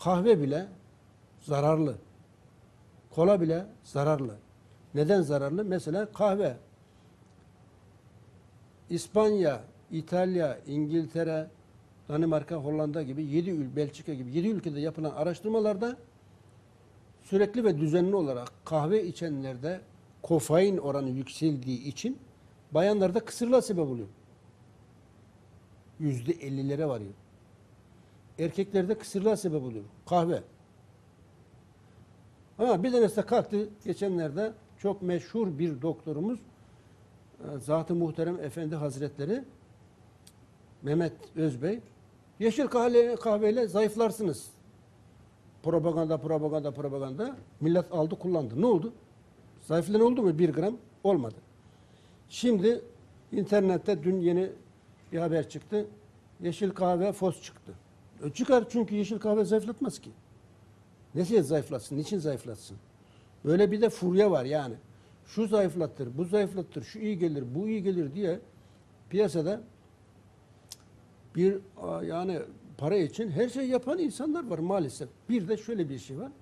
Kahve bile zararlı. Kola bile zararlı. Neden zararlı? Mesela kahve. İspanya, İtalya, İngiltere, Danimarka, Hollanda gibi 7 ül, Belçika gibi 7 ülkede yapılan araştırmalarda sürekli ve düzenli olarak kahve içenlerde kofein oranı yükseldiği için bayanlarda kısırlığa sebep oluyor. Yüzde ellilere varıyor. Erkeklerde kısırlığa sebep oluyor. Kahve. Ama bir tanesi de kalktı geçenlerde çok meşhur bir doktorumuz e, Zat-ı Muhterem Efendi Hazretleri Mehmet Özbey yeşil kahve, kahveyle zayıflarsınız. Propaganda, propaganda, propaganda. Millet aldı kullandı. Ne oldu? Zayıflayan oldu mu? Bir gram olmadı. Şimdi internette dün yeni bir haber çıktı. Yeşil kahve fos çıktı. E çıkar çünkü yeşil kahve zayıflatmaz ki. Nesiye zayıflatsın? Niçin zayıflatsın? Böyle bir de furya var yani. Şu zayıflattır, bu zayıflattır, şu iyi gelir, bu iyi gelir diye piyasada bir yani para için her şey yapan insanlar var maalesef. Bir de şöyle bir şey var.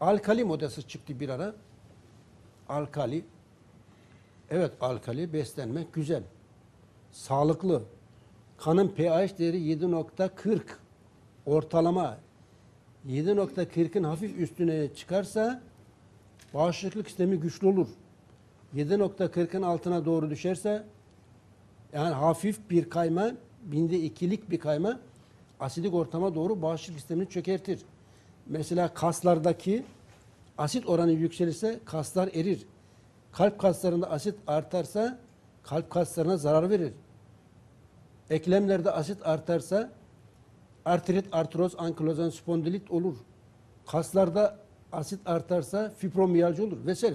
Alkali modası çıktı bir ara. Alkali. Evet alkali beslenmek güzel. Sağlıklı. Kanın pH değeri 7.40 ortalama 7.40'ın hafif üstüne çıkarsa bağışıklık sistemi güçlü olur. 7.40'ın altına doğru düşerse yani hafif bir kayma, binde ikilik bir kayma asidik ortama doğru bağışıklık sistemini çökertir. Mesela kaslardaki asit oranı yükselirse kaslar erir. Kalp kaslarında asit artarsa kalp kaslarına zarar verir. Eklemlerde asit artarsa artrit, artroz, ankilozan, spondilit olur. Kaslarda asit artarsa fibromiyalji olur vesaire.